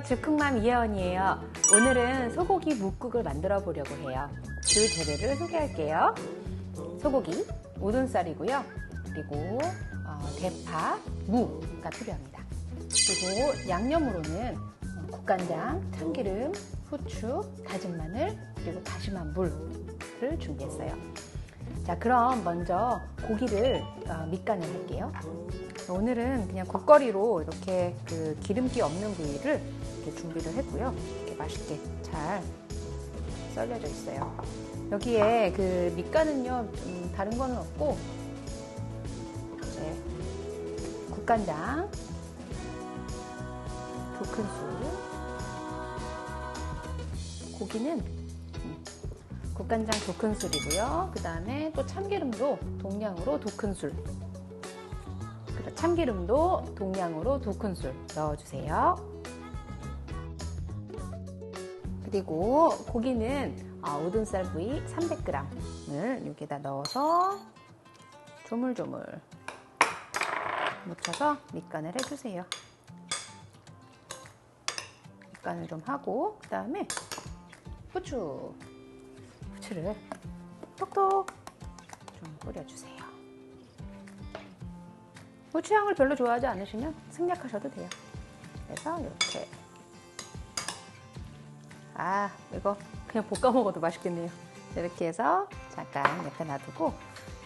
즉흥맘 이혜원이에요. 오늘은 소고기 묵국을 만들어 보려고 해요. 그 재료를 소개할게요. 소고기, 우둔살이고요. 그리고 어, 대파, 무가 필요합니다. 그리고 양념으로는 어, 국간장, 참기름, 후추, 다진 마늘, 그리고 다시마 물을 준비했어요. 자, 그럼 먼저 고기를 어, 밑간을 할게요. 오늘은 그냥 국거리로 이렇게 그 기름기 없는 부위를 이렇게 준비를 했고요. 이렇게 맛있게 잘 썰려져 있어요. 여기에 그 밑간은요, 좀 다른 거는 없고, 이제 국간장 두 큰술, 고기는 음, 국간장 두 큰술이고요. 그 다음에 또 참기름도 동량으로 두 큰술. 참기름도 동량으로 두 큰술 넣어주세요. 그리고 고기는 우둔살 부위 300g을 여기다 넣어서 조물조물 묻혀서 밑간을 해주세요. 밑간을 좀 하고 그 다음에 후추 후추를 톡톡 좀 뿌려주세요. 후추향을 별로 좋아하지 않으시면 생략하셔도 돼요. 그래서 이렇게 아 이거 그냥 볶아 먹어도 맛있겠네요. 이렇게 해서 잠깐 옆에 놔두고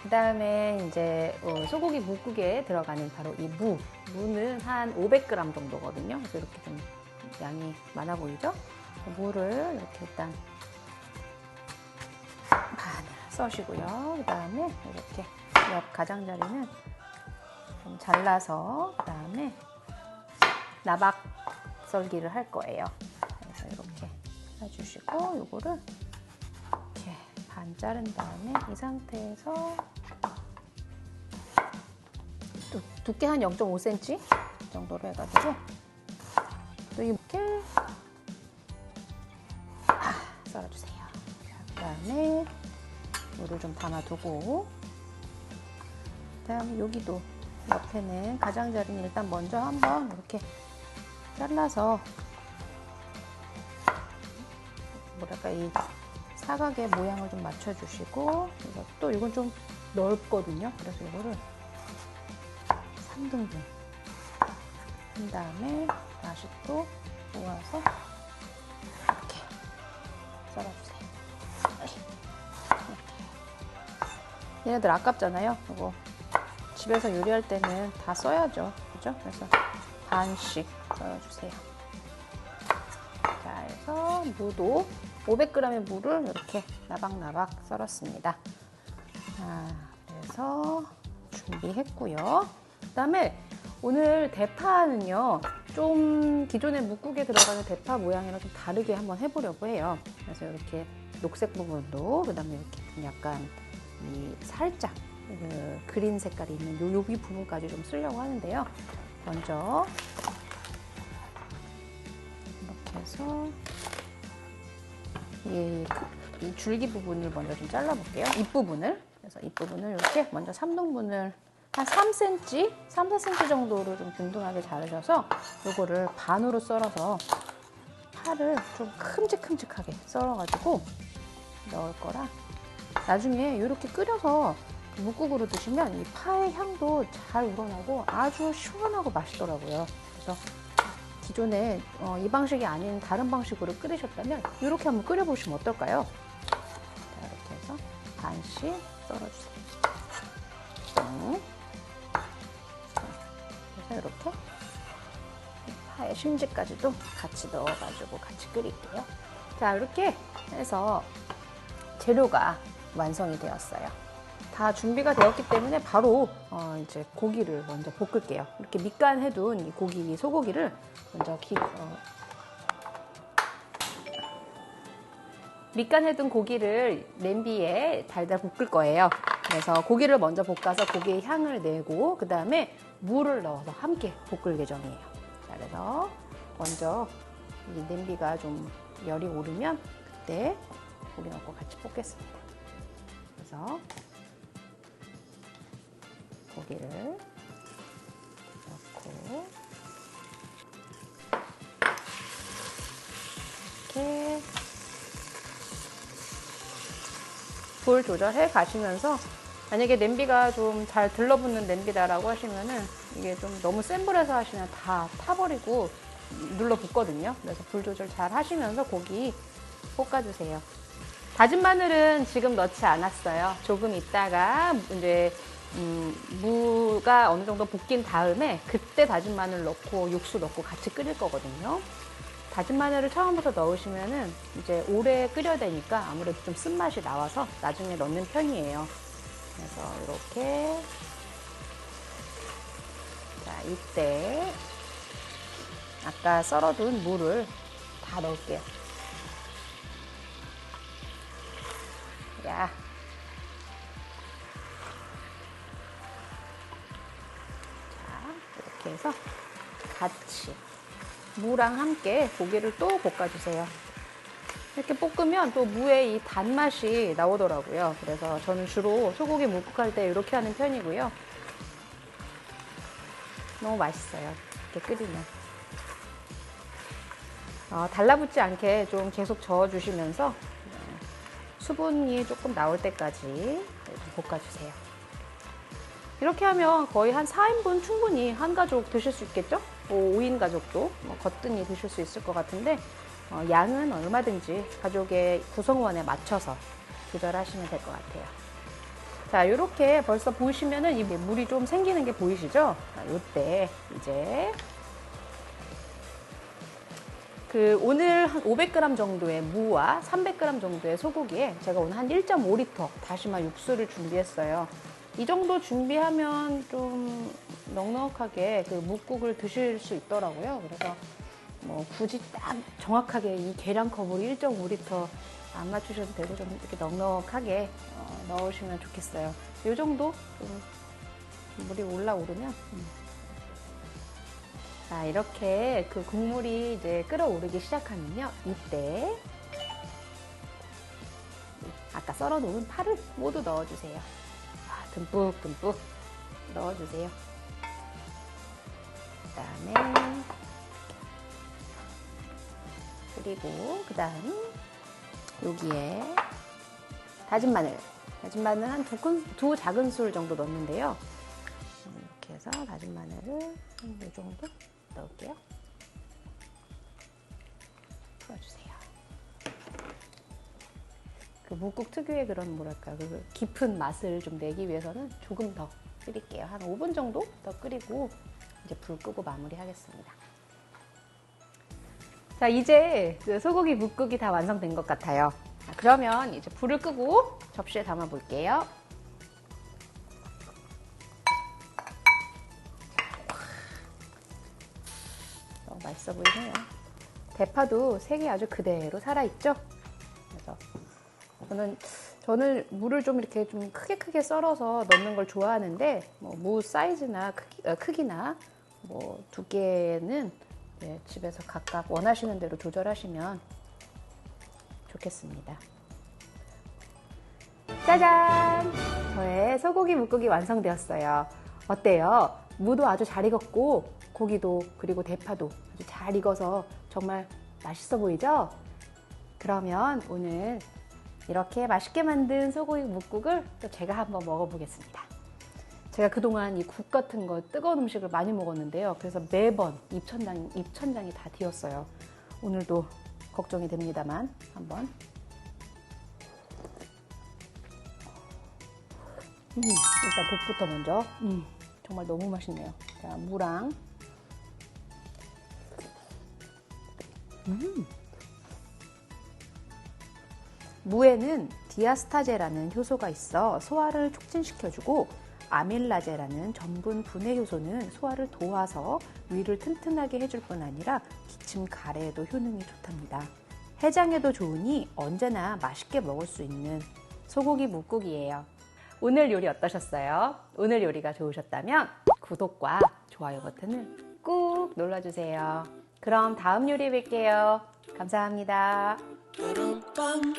그 다음에 이제 어, 소고기 묵국에 들어가는 바로 이 무. 무는 한 500g 정도거든요. 그래서 이렇게 좀 양이 많아 보이죠? 무를 이렇게 일단 써시고요. 그 다음에 이렇게 옆 가장자리는 좀 잘라서 그 다음에 나박 썰기를 할 거예요. 그래서 이렇게 해주시고 요거를 이렇게 반 자른 다음에 이 상태에서 두, 두께 한 0.5cm 정도로 해가지고 또 이렇게 아, 썰어주세요. 그 다음에 물을 좀 담아두고 그 다음에 여기도 옆에는 가장자리는 일단 먼저 한번 이렇게 잘라서 뭐랄까 이 사각의 모양을 좀 맞춰주시고 이것도 이건 좀 넓거든요. 그래서 이거를 3등분 한 다음에 다시 또 모아서 얘네들 아깝잖아요. 이거 집에서 요리할 때는 다 써야죠. 그죠? 그래서 반씩 썰어주세요. 자, 그래서 무도 500g의 무를 이렇게 나박나박 썰었습니다. 자, 그래서 준비했고요. 그 다음에 오늘 대파는요, 좀 기존의 묵국에 들어가는 대파 모양이랑 좀 다르게 한번 해보려고 해요. 그래서 이렇게 녹색 부분도, 그 다음에 이렇게 약간 이 살짝 그 그린 색깔이 있는 요 여기 부분까지 좀 쓰려고 하는데요. 먼저 이렇게 해서 이, 이 줄기 부분을 먼저 좀 잘라볼게요. 잎부분을 그래서 잎부분을 이렇게 먼저 3등분을 한 3cm, 3, 4cm 정도로 좀 균등하게 자르셔서 요거를 반으로 썰어서 파를 좀 큼직큼직하게 썰어가지고 넣을 거라 나중에 이렇게 끓여서 묵국으로 드시면 이 파의 향도 잘 우러나고 아주 시원하고 맛있더라고요. 그래서 기존에 어, 이 방식이 아닌 다른 방식으로 끓이셨다면 이렇게 한번 끓여보시면 어떨까요? 자, 이렇게 해서 반씩 썰어주세요. 음. 그래서 이렇게 파의 심지까지도 같이 넣어가지고 같이 끓일게요. 자, 이렇게 해서 재료가 완성이 되었어요. 다 준비가 되었기 때문에 바로 어 이제 고기를 먼저 볶을게요. 이렇게 밑간 해둔 이 고기, 소고기를 먼저 기, 어 밑간 해둔 고기를 냄비에 달달 볶을 거예요. 그래서 고기를 먼저 볶아서 고기의 향을 내고 그 다음에 물을 넣어서 함께 볶을 예정이에요. 자, 그래서 먼저 이 냄비가 좀 열이 오르면 그때 고기 넣고 같이 볶겠습니다. 그래서 고기를 넣고 이렇게 불 조절해 가시면서 만약에 냄비가 좀 잘 들러붙는 냄비다라고 하시면은 이게 좀 너무 센 불에서 하시면 다 타버리고 눌러 붙거든요. 그래서 불 조절 잘 하시면서 고기 볶아주세요. 다진 마늘은 지금 넣지 않았어요. 조금 있다가 이제 음, 무가 어느 정도 볶인 다음에 그때 다진 마늘 넣고 육수 넣고 같이 끓일 거거든요. 다진 마늘을 처음부터 넣으시면은 이제 오래 끓여야 되니까 아무래도 좀 쓴맛이 나와서 나중에 넣는 편이에요. 그래서 이렇게 자 이때 아까 썰어둔 무를 다 넣을게요. 무랑 함께 고기를 또 볶아주세요. 이렇게 볶으면 또 무의 이 단맛이 나오더라고요. 그래서 저는 주로 소고기 묵국할 때 이렇게 하는 편이고요. 너무 맛있어요. 이렇게 끓이면. 어, 달라붙지 않게 좀 계속 저어주시면서 네, 수분이 조금 나올 때까지 좀 볶아주세요. 이렇게 하면 거의 한 4인분 충분히 한 가족 드실 수 있겠죠? 5인 가족도 뭐 거뜬히 드실 수 있을 것 같은데 어, 양은 얼마든지 가족의 구성원에 맞춰서 조절하시면 될 것 같아요. 자, 이렇게 벌써 보시면은 이 물이 좀 생기는 게 보이시죠? 자, 이때 이제 그 오늘 한 500g 정도의 무와 300g 정도의 소고기에 제가 오늘 한 1.5리터 다시마 육수를 준비했어요. 이 정도 준비하면 좀 넉넉하게 그 묵국을 드실 수 있더라고요. 그래서 뭐 굳이 딱 정확하게 이 계량컵으로 1.5리터 안 맞추셔도 되고 좀 이렇게 넉넉하게 어, 넣으시면 좋겠어요. 이 정도 좀 물이 올라오르면 음. 자 이렇게 그 국물이 이제 끓어오르기 시작하면요 이때 아까 썰어놓은 파를 모두 넣어주세요. 아, 듬뿍 듬뿍 넣어주세요. 그 다음에 그리고 그 다음 여기에 다진 마늘, 다진 마늘 한 두 큰, 두 작은 술 정도 넣는데요. 이렇게 해서 다진 마늘을 한 이 정도 넣을게요. 풀어주세요. 그 묵국 특유의 그런 뭐랄까 그 깊은 맛을 좀 내기 위해서는 조금 더 끓일게요. 한 5분 정도 더 끓이고 이제 불 끄고 마무리하겠습니다. 자 이제 그 소고기 묵국이 다 완성된 것 같아요. 자, 그러면 이제 불을 끄고 접시에 담아 볼게요. 맛있어 보이네요. 대파도 색이 아주 그대로 살아있죠? 그래서 저는 저는 무를 좀 이렇게 좀 크게 크게 썰어서 넣는 걸 좋아하는데 뭐 무 사이즈나 크기, 어, 크기 나 뭐 두께는 네, 집에서 각각 원하시는 대로 조절하시면 좋겠습니다. 짜잔! 저의 소고기 묵국이 완성되었어요. 어때요? 무도 아주 잘 익었고 고기도 그리고 대파도 아주 잘 익어서 정말 맛있어 보이죠? 그러면 오늘 이렇게 맛있게 만든 소고기 묵국을 또 제가 한번 먹어보겠습니다. 제가 그동안 이 국 같은 거 뜨거운 음식을 많이 먹었는데요. 그래서 매번 입천장, 입천장이 다 뒤었어요. 오늘도 걱정이 됩니다만 한번 음, 일단 국부터 먼저 음, 정말 너무 맛있네요. 자, 무랑 음. 무에는 디아스타제라는 효소가 있어 소화를 촉진시켜주고 아밀라제라는 전분 분해 효소는 소화를 도와서 위를 튼튼하게 해줄 뿐 아니라 기침 가래에도 효능이 좋답니다. 해장에도 좋으니 언제나 맛있게 먹을 수 있는 소고기 묵국이에요. 오늘 요리 어떠셨어요? 오늘 요리가 좋으셨다면 구독과 좋아요 버튼을 꾹 눌러주세요. 그럼 다음 요리에 뵐게요. 감사합니다. Ba-dum-bum.